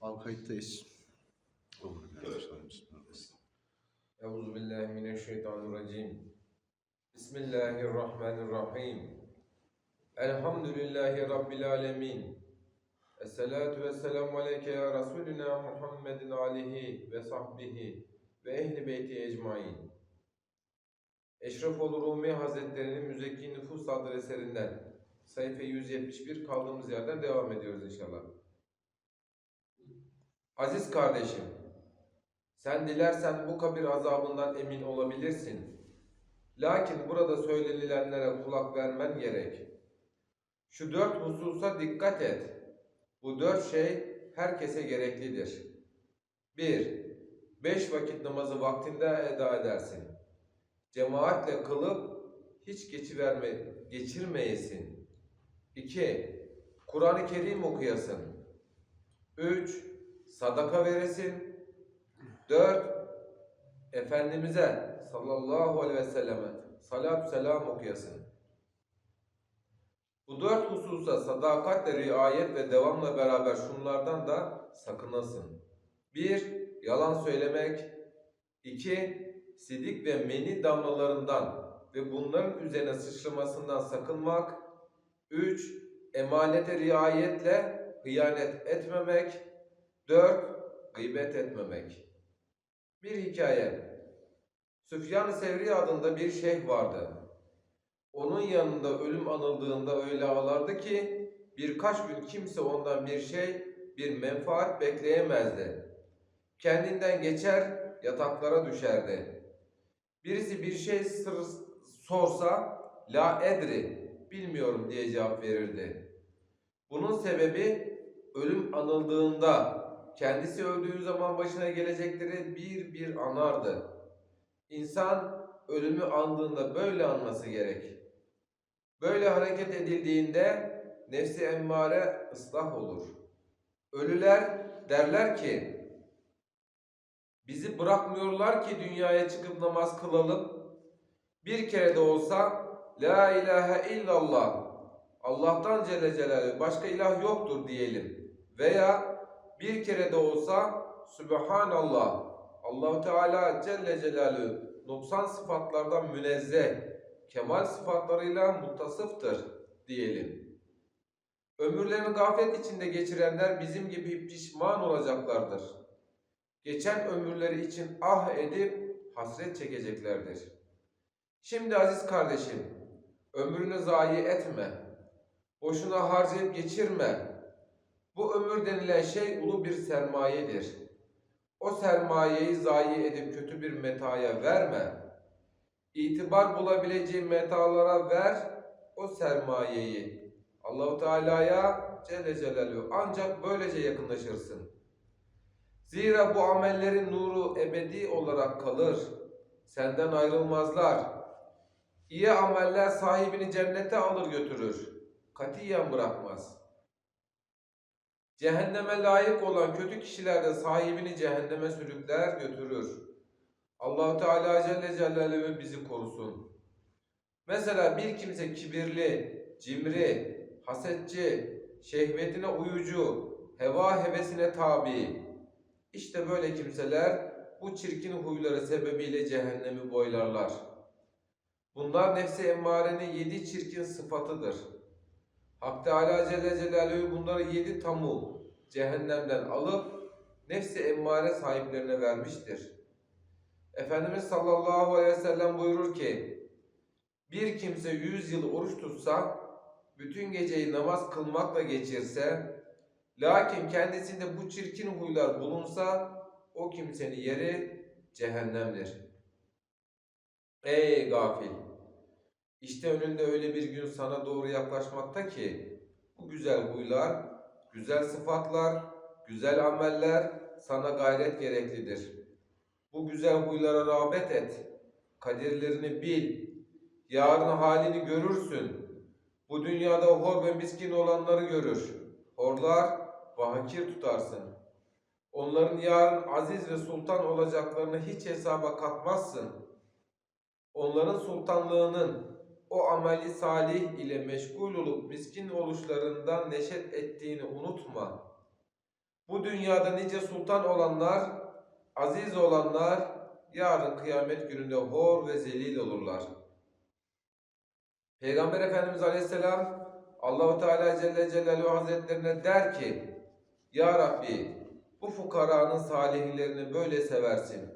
Abi kayıttayız. Olur. Bismillahirrahmanirrahim. Euzu billahi mineşşeytanirracim. Bismillahirrahmanirrahim. Elhamdülillahi rabbil alamin. Esselatu vesselamu aleyke ya Resulina Muhammedin alihi ve sahbihi ve ehli beyti ecmain. Eşrefoğlu Rumi Hazretleri'nin Müzekki Nüfus adlı eserinden sayfa 171 kaldığımız yerden devam ediyoruz inşallah. Aziz kardeşim, sen dilersen bu kabir azabından emin olabilirsin. Lakin burada söylenilenlere kulak vermen gerek. Şu dört hususa dikkat et. Bu dört şey herkese gereklidir. 1. Beş vakit namazı vaktinde eda edersin. Cemaatle kılıp hiç geçiverme, geçirmeyesin. 2. Kur'an-ı Kerim okuyasın. 3. Sadaka veresin. 4. Efendimiz'e sallallahu aleyhi ve selleme salatü selam okuyasın. Bu dört hususa sadakatle riayet ve devamla beraber şunlardan da sakınasın. 1. Yalan söylemek. 2. Sidik ve meni damlalarından ve bunların üzerine sıçramasından sakınmak. 3. Emanete riayetle hıyanet etmemek. 4. Gıybet etmemek. Bir hikaye. Süfyan-ı Sevri adında bir şeyh vardı. Onun yanında ölüm anıldığında öyle ağlardı ki birkaç gün kimse ondan bir şey, bir menfaat bekleyemezdi. Kendinden geçer, yataklara düşerdi. Birisi bir şey sorsa, la edri, bilmiyorum diye cevap verirdi. Bunun sebebi ölüm anıldığında kendisi öldüğü zaman başına gelecekleri bir bir anardı. İnsan ölümü andığında böyle anması gerek. Böyle hareket edildiğinde nefsi emmare ıslah olur. Ölüler derler ki, bizi bırakmıyorlar ki dünyaya çıkıp namaz kılalım. Bir kere de olsa La ilahe illallah Allah'tan Celle Celaluhu başka ilah yoktur diyelim. Veya bir kere de olsa Subhanallah Allahu Teala Celle Celaluhu noksan sıfatlardan münezzeh, kemal sıfatlarıyla muttasıftır diyelim. Ömürlerini gaflet içinde geçirenler bizim gibi pişman olacaklardır. Geçen ömürleri için ah edip hasret çekeceklerdir. Şimdi aziz kardeşim, ömrünü zayi etme. Boşuna harcayıp geçirme. Bu ömür denilen şey ulu bir sermayedir. O sermayeyi zayi edip kötü bir metaya verme. İtibar bulabileceğin metalara ver o sermayeyi. Allahu Teala'ya Celle Celaluhu ancak böylece yakınlaşırsın. Zira bu amellerin nuru ebedi olarak kalır. Senden ayrılmazlar. İyi ameller sahibini cennete alır götürür. Katiyen bırakmaz. Cehenneme layık olan kötü kişiler de sahibini cehenneme sürükler götürür. Allahu Teala Celle Celaluhu bizi korusun. Mesela bir kimse kibirli, cimri, hasetçi, şehvetine uyucu, heva hevesine tabi. İşte böyle kimseler bu çirkin huyları sebebiyle cehennemi boylarlar. Bunlar nefsi emmarenin yedi çirkin sıfatıdır. Hak Teala Celle Celaluhu bunları yedi tamu cehennemden alıp nefsi emmare sahiplerine vermiştir. Efendimiz sallallahu aleyhi ve sellem buyurur ki bir kimse yüz yıl oruç tutsa bütün geceyi namaz kılmakla geçirse lakin kendisinde bu çirkin huylar bulunsa o kimsenin yeri cehennemdir. Ey gafil! İşte önünde öyle bir gün sana doğru yaklaşmakta ki bu güzel huylar, güzel sıfatlar, güzel ameller sana gayret gereklidir. Bu güzel huylara rağbet et. Kadirlerini bil. Yarın halini görürsün. Bu dünyada hor ve miskin olanları görür. Horlar ve tutarsın. Onların yarın aziz ve sultan olacaklarını hiç hesaba katmazsın. Onların sultanlığının o ameli salih ile meşgul olup miskin oluşlarından neşet ettiğini unutma. Bu dünyada nice sultan olanlar, aziz olanlar yarın kıyamet gününde hor ve zelil olurlar. Peygamber Efendimiz Aleyhisselam Allahu Teala Celle Celaluhu Hazretlerine der ki: Ya Rabbi bu fukaranın salihlerini böyle seversin.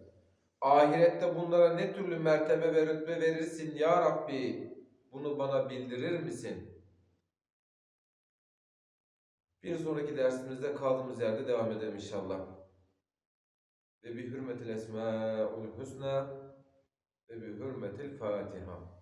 Ahirette bunlara ne türlü mertebe ve rütbe verirsin ya Rabbi? Bunu bana bildirir misin? Bir sonraki dersimizde kaldığımız yerde devam edelim inşallah. Ve bi hürmetil esmaul husna ve bi hürmetil Fatiha.